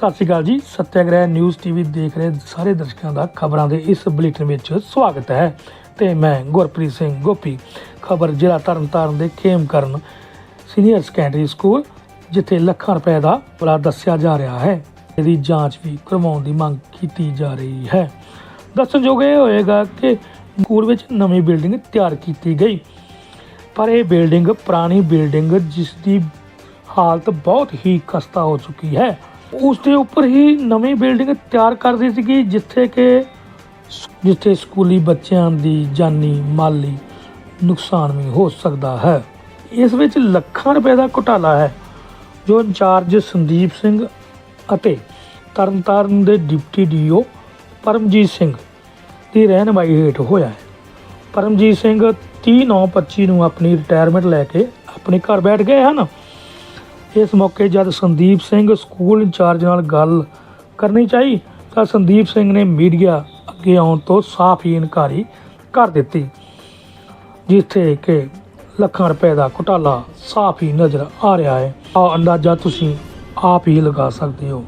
ਸਤਿ ਸ਼੍ਰੀ ਅਕਾਲ ਜੀ। Satyagraha news TV ਦੇਖ ਰਹੇ ਸਾਰੇ ਦਰਸ਼ਕਾਂ ਦਾ ਖਬਰਾਂ ਦੇ ਇਸ ਬੁਲੇਟਿਨ ਵਿੱਚ ਸਵਾਗਤ ਹੈ ਤੇ ਮੈਂ ਗੁਰਪ੍ਰੀਤ ਸਿੰਘ ਗੋਪੀ। ਖਬਰ ਜ਼ਿਲ੍ਹਾ ਤਰਨਤਾਰਨ ਦੇ ਖੇਮਕਰਨ ਸੀਨੀਅਰ ਸੈਕੰਡਰੀ ਸਕੂਲ, ਜਿੱਥੇ ਲੱਖਾਂ ਰੁਪਏ ਦਾ ਬੜਾ ਦੱਸਿਆ ਜਾ ਰਿਹਾ ਹੈ। ਇਹਦੀ ਜਾਂਚ ਵੀ ਕਰਵਾਉਣ ਦੀ ਮੰਗ ਕੀਤੀ ਜਾ ਰਹੀ ਹੈ। ਦੱਸਣਯੋਗ ਇਹ ਹੋਏਗਾ ਕਿ ਸਕੂਲ ਵਿੱਚ ਨਵੀਂ ਬਿਲਡਿੰਗ ਤਿਆਰ ਕੀਤੀ ਗਈ। ਪਰ ਇਹ ਬਿਲਡਿੰਗ ਪੁਰਾਣੀ ਬਿਲਡਿੰਗ, ਜਿਸ ਦੀ ਹਾਲਤ ਬਹੁਤ ਹੀ ਖਸਤਾ ਹੋ ਚੁੱਕੀ ਹੈ। ਉਸ ਦੇ ਉੱਪਰ ਹੀ ਨਵੀਂ ਬਿਲਡਿੰਗ ਤਿਆਰ ਕਰਦੀ ਸੀਗੀ, ਜਿੱਥੇ ਕਿ ਜਿੱਥੇ ਸਕੂਲੀ ਬੱਚਿਆਂ ਦੀ ਜਾਨੀ ਮਾਲੀ ਨੁਕਸਾਨ ਵੀ ਹੋ ਸਕਦਾ ਹੈ। ਇਸ ਵਿੱਚ ਲੱਖਾਂ ਰੁਪਏ ਦਾ ਘੁਟਾਲਾ ਹੈ, ਜੋ ਇੰਚਾਰਜ ਸੰਦੀਪ ਸਿੰਘ ਅਤੇ ਤਰਨਤਾਰਨ ਦੇ ਡਿਪਟੀ ਡੀਓ ਪਰਮਜੀਤ ਸਿੰਘ ਦੀ ਰਹਿਨਮਾਈ ਹੇਠ ਹੋਇਆ ਹੈ। ਪਰਮਜੀਤ ਸਿੰਘ 30/9/25 ਨੂੰ ਆਪਣੀ ਰਿਟਾਇਰਮੈਂਟ ਲੈ ਕੇ ਆਪਣੇ ਘਰ ਬੈਠ ਗਏ ਹਨ। ਇਸ ਮੌਕੇ ਜਦ ਸੰਦੀਪ ਸਿੰਘ ਸਕੂਲ ਇੰਚਾਰਜ ਨਾਲ ਗੱਲ ਕਰਨੀ ਚਾਹੀ, ਤਾਂ ਸੰਦੀਪ ਸਿੰਘ ਨੇ ਮੀਡੀਆ ਅੱਗੇ ਆਉਣ ਤੋਂ ਸਾਫ਼ ਹੀ ਇਨਕਾਰੀ ਕਰ ਦਿੱਤੀ, ਜਿੱਥੇ ਕਿ ਲੱਖਾਂ ਰੁਪਏ ਦਾ ਘੁਟਾਲਾ ਸਾਫ਼ ਹੀ ਨਜ਼ਰ ਆ ਰਿਹਾ ਹੈ। ਆ ਅੰਦਾਜ਼ਾ ਤੁਸੀਂ ਆਪ ਹੀ ਲਗਾ ਸਕਦੇ ਹੋ।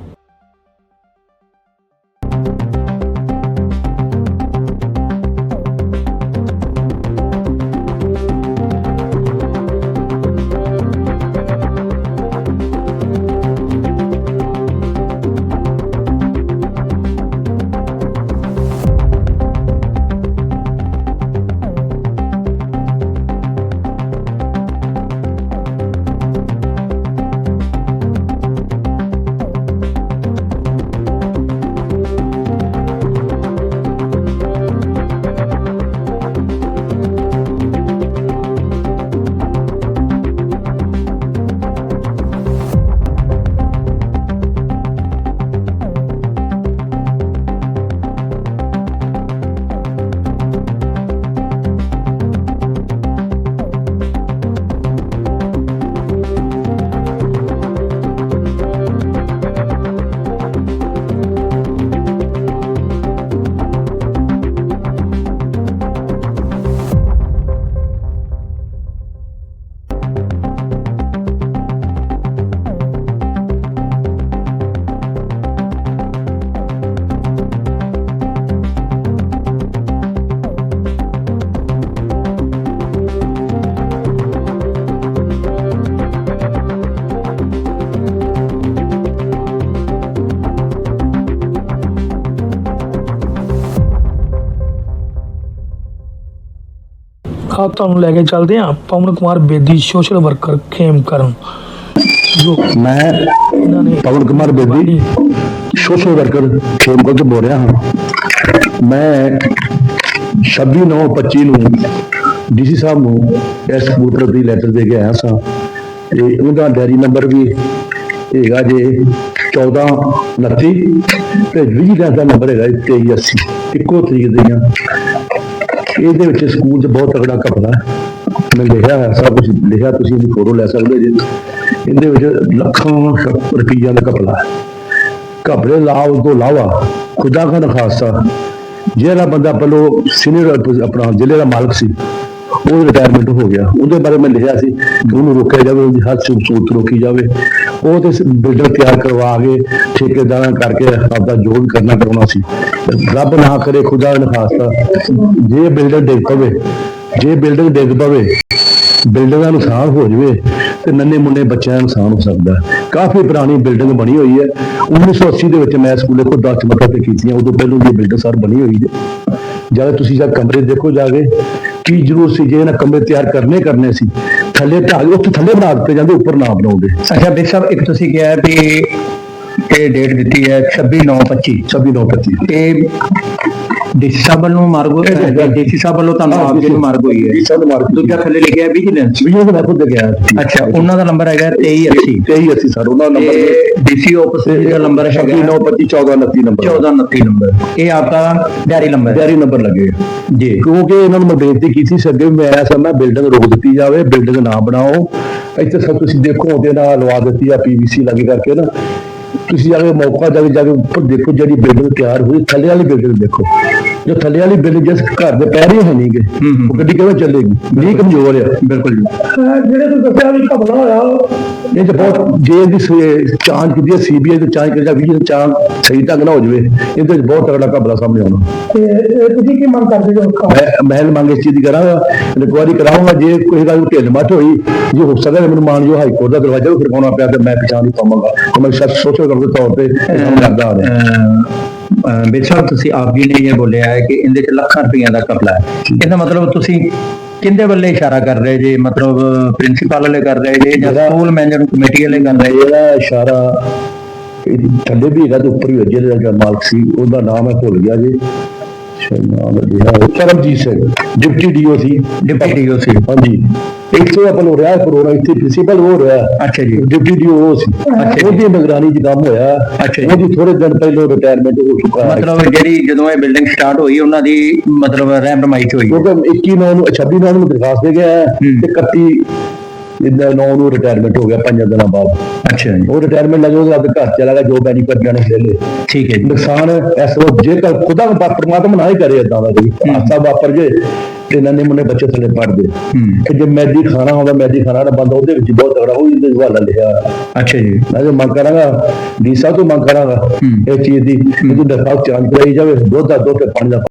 ਆ ਤੁਹਾਨੂੰ ਲੈ ਕੇ ਚੱਲਦੇ ਹਾਂ। Pawan Kumar Bedi social worker Khem Karan. ਜੋ ਮੈਂ ਇਹਨਾਂ ਨੇ ਪਵਨ ਕੁਮਾਰ ਬੇਦੀ ਸੋਸ਼ਲ ਵਰਕਰ ਖੇਮਕੋਟ ਤੋਂ ਬੋਲ ਰਿਹਾ ਹਾਂ। ਮੈਂ 26/9/25 ਨੂੰ ਡੀਸੀ ਸਾਹਿਬ ਨੂੰ ਇਸ ਸਕੂਲ ਪ੍ਰਤੀ ਲੈਟਰ ਦੇ ਕੇ ਆਇਆ ਸਾਂ। ਤੇ ਉਹਦਾ ਡੈਰੀ ਨੰਬਰ ਵੀ ਹੈਗਾ ਜੇ 1429 ਤੇ ਵਿਜੀਲੈਂਸ ਦਾ ਨੰਬਰ ਹੈਗਾ 2380 ਇੱਕੋ ਤਰੀਕ ਦੀਆਂ ਇਹਦੇ ਵਿੱਚ ਸਕੂਲ 'ਚ ਬਹੁਤ ਤਕੜਾ ਘਪਲਾ ਹੈ। ਮੈਂ ਲਿਖਿਆ ਹੈ ਸਭ ਕੁਝ ਲਿਖਿਆ, ਤੁਸੀਂ ਇਹਦੀ ਫੋਟੋ ਲੈ ਸਕਦੇ ਜੇ। ਇਹਦੇ ਵਿੱਚ ਲੱਖਾਂ ਰੁਪਈਆ ਦਾ ਘਪਲਾ ਹੈ। ਘਪਲੇ ਲਾਭ ਤੋਂ ਇਲਾਵਾ ਖੁਦਾ ਖਾਨ ਖਾਸਾ ਜਿਹੜਾ ਬੰਦਾ ਪਹਿਲੋਂ ਸੀਨੀਅਰ ਆਪਣਾ ਜ਼ਿਲ੍ਹੇ ਦਾ ਮਾਲਕ ਸੀ ਉਹ ਰਿਟਾਇਰਮੈਂਟ ਹੋ ਗਿਆ। ਉਹਦੇ ਬਾਰੇ ਮੈਂ ਲਿਖਿਆ ਸੀ ਕਿ ਉਹਨੂੰ ਰੋਕਿਆ ਜਾਵੇ, ਉਹਦੀ ਹਰ ਸਹੂਲਤ ਰੋਕੀ ਜਾਵੇ। ਉਹ ਤੇ ਬਿਲਡਰ ਤਿਆਰ ਕਰਵਾ ਕੇ ਠੇਕੇਦਾਰਾਂ ਕਰਕੇ ਆਪਦਾ ਜੋ ਕਰਨਾ ਕਰਾਉਣਾ ਸੀ। ਰੱਬ ਨਾ ਕਰੇ, ਖੁਦਾ ਨੇ ਖਾਸਤਾ ਜੇ ਬਿਲਡਰ ਡਿੱਗ ਪਵੇ, ਜੇ ਬਿਲਡਿੰਗ ਡਿੱਗ ਪਵੇ ਬਿਲਡਿੰਗ ਦਾ ਨੁਕਸਾਨ ਹੋ ਜਵੇ, ਤੇ ਨੰਨੇ ਮੁੰਨੇ ਬੱਚਿਆਂ ਦਾ ਨੁਕਸਾਨ ਹੋ ਸਕਦਾ। ਕਾਫੀ ਪੁਰਾਣੀ ਬਿਲਡਿੰਗ ਬਣੀ ਹੋਈ ਹੈ। 1980 ਦੇ ਵਿੱਚ ਮੈਂ ਸਕੂਲੇ ਕੋਲ 10 ਮੱਤਾ ਤੇ ਕੀਤੀਆਂ, ਉਦੋਂ ਪਹਿਲਾਂ ਇਹ ਬਿਲਡਿੰਗ ਸਰ ਬਣੀ ਹੋਈ ਹੈ। ਜਦ ਤੁਸੀਂ ਜਾ ਕਮਰੇ ਦੇਖੋ ਜਾ ਕੇ ਕੀ ਜ਼ਰੂਰ ਸੀ ਜੇ ਇਹਨਾਂ ਕਮਰੇ ਤਿਆਰ ਕਰਨੇ ਕਰਨੇ ਸੀ? ਥੱਲੇ ਢਾਹ ਉੱਥੇ ਥੱਲੇ ਬਣਾ ਦਿੱਤੇ ਜਾਂਦੇ ਉੱਪਰ ਨਾ ਬਣਾਉਂਦੇ। ਅੱਛਾ ਬਿਕ ਸਾਹਿਬ ਇੱਕ ਤੁਸੀਂ ਕਿਹਾ ਵੀ ਇਹ ਡੇਟ ਦਿੱਤੀ ਹੈ 26/9/25 26 9 25 ਇਹ ਡੀਸੀ ਸਾਹਿਬ ਵੱਲੋਂ ਮਾਰਗ ਡੀਸੀ ਸਾਹਿਬ ਵੱਲੋਂ ਤੁਹਾਨੂੰ ਆਪ ਜੀ ਨੂੰ ਮਾਰਗ ਹੋਈ ਹੈ? ਸਾਨੂੰ ਮਾਰ ਦੂਜਾ ਥੱਲੇ ਲਿਖਿਆ ਵਿਜੀਲੈਂਸ ਵੀ ਉਹ ਮੈਂ ਖੁਦ ਗਿਆ ਅੱਛਾ ਉਹਨਾਂ ਦਾ ਨੰਬਰ ਹੈਗਾ 2380 23 ਅਸੀਂ। ਸਰ ਉਹਨਾਂ ਦਾ ਨੰਬਰ ਡੀਸੀ ਆਫਿਸ ਦਾ ਨੰਬਰ ਹੈਗਾ 9 25 14 29 ਨੰਬਰ 1429 ਨੰਬਰ ਇਹ ਆਪका ਡੈਰੀ ਨੰਬਰ ਜਾਰੀ ਨੰਬਰ ਲੱਗੇ ਜੀ। ਕਿਉਂਕਿ ਇਹਨਾਂ ਨੂੰ ਮੈਂ ਬੇਨਤੀ ਕੀਤੀ ਸੀ ਅੱਗੇ ਮੈਂ ਆਇਆ ਸਾਂ ਮੈਂ ਬਿਲਡਿੰਗ ਰੋਕ ਦਿੱਤੀ ਜਾਵੇ ਬਿਲਡਿੰਗ ਨਾ ਬਣਾਓ। ਇੱਥੇ ਸਭ ਤੁਸੀਂ ਦੇਖੋ ਉਹਦੇ ਨਾਲ ਲਵਾ ਦਿੱਤੀ ਆ ਪੀਵੀਸੀ ਲੱਗੇ ਕਰਕੇ ਨਾ। ਤੁਸੀਂ ਜਾ ਕੇ ਮੌਕਾ ਜਾ ਕੇ ਜਾ ਕੇ ਉੱਪਰ ਦੇਖੋ ਜਿਹੜੀ ਬਿਲਡਿੰਗ ਤਿਆਰ ਹੋਈ ਥੱਲੇ ਵਾਲੀ ਬਿਲਡਿੰਗ ਦੇਖੋ। ਜੋ ਥੱਲੇ ਵਾਲੀ ਬਿਲਡਿੰਗ ਜਿਸ ਘਰ ਦੇ ਪੈਰ ਹੀ ਹੈ ਨਹੀਂਗੇ ਹੂੰ, ਹੂੰ। ਉਹ ਗੱਡੀ ਕਿਵੇਂ ਚੱਲੇਗੀ? ਨਹੀਂ ਕਮਜ਼ੋਰ ਆ। ਬਿਲਕੁਲ ਜੀ। ਜਿਹੜੇ ਤੁਸੀਂ ਦੱਸਿਆ ਵੀ ਘਬਲਾ ਹੋਇਆ ਇਹ ਤਾਂ ਬਹੁਤ ਜੇ ਦੀ ਚਾਂਚ ਕੀਤੀ ਸੀਬੀਆਈ ਤੋਂ ਚਾਂਚ ਕਰਦਾ ਵੀ ਜੇ ਚਾਂਚ ਸਹੀ ਢੰਗ ਨਾਲ ਹੋ ਜਾਵੇ ਇਹਦੇ ਵਿੱਚ ਬਹੁਤ ਤਗੜਾ ਘਬਲਾ ਸਾਹਮਣੇ ਆਉਣਾ। ਤੇ ਤੁਸੀਂ ਕੀ ਮੰਗ ਕਰਦੇ ਹੋ? ਮੈਂ ਮੰਗ ਇਸ ਚੀਜ਼ ਦੀ ਕਰਾਂਗਾ ਇਨਕੁਆਇਰੀ ਕਰਾਉਂਗਾ ਜੇ ਕੋਈ ਗੱਲ ਢਿੱਲ ਮੱਠ ਹੋਈ ਜੇ ਹੋ ਸਕਦਾ ਮੈਨੂੰ ਮਾਨ ਜੋ ਹਾਈ ਕੋਰਟ ਦਾ ਦਰਵਾਜ਼ਾ ਵੀ ਖੜਕਾਉਣਾ ਪਿਆ ਤੇ ਮੈਂ ਪਛਾਣ ਨਹੀਂ ਪਾਵਾਂਗਾ। ਤੇ ਮੈਂ ਸੱਚ ਸੋਚੋ ਕਰਦੇ ਤੌਰ ਤੇ ਕੰਮ ਕਰਦਾ ਆ ਰਿਹਾ ਬੇਸ਼ੱਕ ਤੁਸੀਂ ਆਪ ਜੀ ਨੇ ਇਹ ਬੋਲਿਆ ਹੈ ਕਿ ਇਹਦੇ ਚ ਲੱਖਾਂ ਰੁਪਈਆ ਦਾ ਕਪਲਾ ਹੈ। ਇਹਦਾ ਮਤਲਬ ਤੁਸੀਂ ਕਿੰਦੇ ਵੱਲੇ ਇਸ਼ਾਰਾ ਕਰ ਰਹੇ ਜੇ? ਮਤਲਬ ਪ੍ਰਿੰਸੀਪਲ ਵਾਲੇ ਕਰ ਰਹੇ ਜੇ ਜਾਂ ਜਿਹੜਾ- ਸਕੂਲ ਮੈਨੇਜਮੈਂਟ ਕਮੇਟੀ ਵਾਲੇ ਕਰ ਰਹੇ ਇਹਦਾ ਇਸ਼ਾਰਾ ਥੱਲੇ ਵੀ ਹੈਗਾ ਤੇ ਉੱਪਰ ਵੀ ਹੈ ਜਿਹੜਾ ਜਿਹੜਾ ਮਾਲਕ ਸੀ ਉਹਦਾ ਨਾਮ ਹੈ ਭੁੱਲ ਗਿਆ ਜੀ। ਸ਼ਾਇਦ ਨਾਮ ਹੈ ਕਰਮਜੀਤ ਸਿੰਘ ਡਿਪਟੀ ਡੀਓ ਸੀ। ਡਿਪਟੀ ਡੀਓ ਸੀ। ਹਾਂਜੀ। ਇੱਥੇ ਆਪਾਂ ਨੂੰ ਰਿਹਾ ਇੱਥੇ ਪ੍ਰਿੰਸੀਪਲ ਹੋ ਰਿਹਾ ਅੱਛਾ ਜੀ ਡਿਪਟੀ ਡੀਓ ਉਹ ਸੀ ਅੱਛਾ। ਉਹਦੀ ਨਿਗਰਾਨੀ 'ਚ ਕੰਮ ਹੋਇਆ ਅੱਛਾ ਜੀ। ਉਹਦੀ ਥੋੜੇ ਦਿਨ ਪਹਿਲਾਂ ਰਿਟਾਇਰਮੈਂਟ ਹੋ ਚੁੱਕਾ ਹੈ ਮਤਲਬ ਜਿਹੜੀ ਜਦੋਂ ਇਹ ਬਿਲਡਿੰਗ ਸਟਾਰਟ ਹੋਈ ਉਹਨਾਂ ਦੀ ਮਤਲਬ ਰਹਿਨਮਾਈ ਚ ਹੋਈ ਕਿਉਂਕਿ 21 ਨੌ ਨੂੰ 26 ਨੌ ਦਰਖਾਸਤ ਦੇ ਗਿਆ ਹੈ ਹੂੰ। ਤੇ 31 ਇਹਦਾ ਨੌ ਨੂੰ ਰਿਟਾਇਰਮੈਂਟ ਹੋ ਗਿਆ ਪੰਜਾਂ ਦਿਨਾਂ ਬਾਅਦ। ਅੱਛਾ ਜੀ। ਉਹ ਰਿਟਾਇਰਮੈਂਟ ਲੱਗੇ ਉਹਦੇ ਆਪਦੇ ਘਰ ਚਲਾ ਗਿਆ ਜੋ ਬੈਨੀਫਿਟ ਜਾਣੇ ਲੈ ਲੇ ਠੀਕ ਹੈ ਜੀ। ਨੁਕਸਾਨ ਇਸ ਵਾਰ ਜੇਕਰ ਖੁਦਾ ਨੂੰ ਪਰਮਾਤਮਾ ਨਾ ਹੀ ਕਰੇ ਇਦਾਂ ਦਾ ਕੋਈ ਹਾਦਸਾ ਵਾਪਰ ਜੇ ਤੇ ਨੰਨੇ ਮੁੰਨੇ ਬੱਚੇ ਥੱਲੇ ਪੜਦੇ ਕਿ ਜੇ ਮੈਦੀ ਖਾਣਾ ਹੁੰਦਾ ਮੈਦੀ ਖਾਣਾ ਨਾ ਬੰਦਾ ਉਹਦੇ ਵਿੱਚ ਬਹੁਤ ਤਗੜਾ ਹੋ ਜਾਂਦਾ ਹਵਾਲਾ ਲਿਆ। ਅੱਛਾ ਜੀ। ਮੈਂ ਜੋ ਮੰਗ ਕਰਾਂਗਾ ਡੀ ਸਾਹਿਬ ਤੋਂ ਮੰਗ ਕਰਾਂਗਾ। ਇਹ ਚੀਜ਼ ਦੀ ਇਹਦੀ ਦਰਖਾਸਤ ਚਾਂਜ ਕਰਾਈ ਜਾਵੇ ਦੁੱਧ ਦਾ ਦੁੱਧ ਤੇ ਪਾਣੀ ਦਾ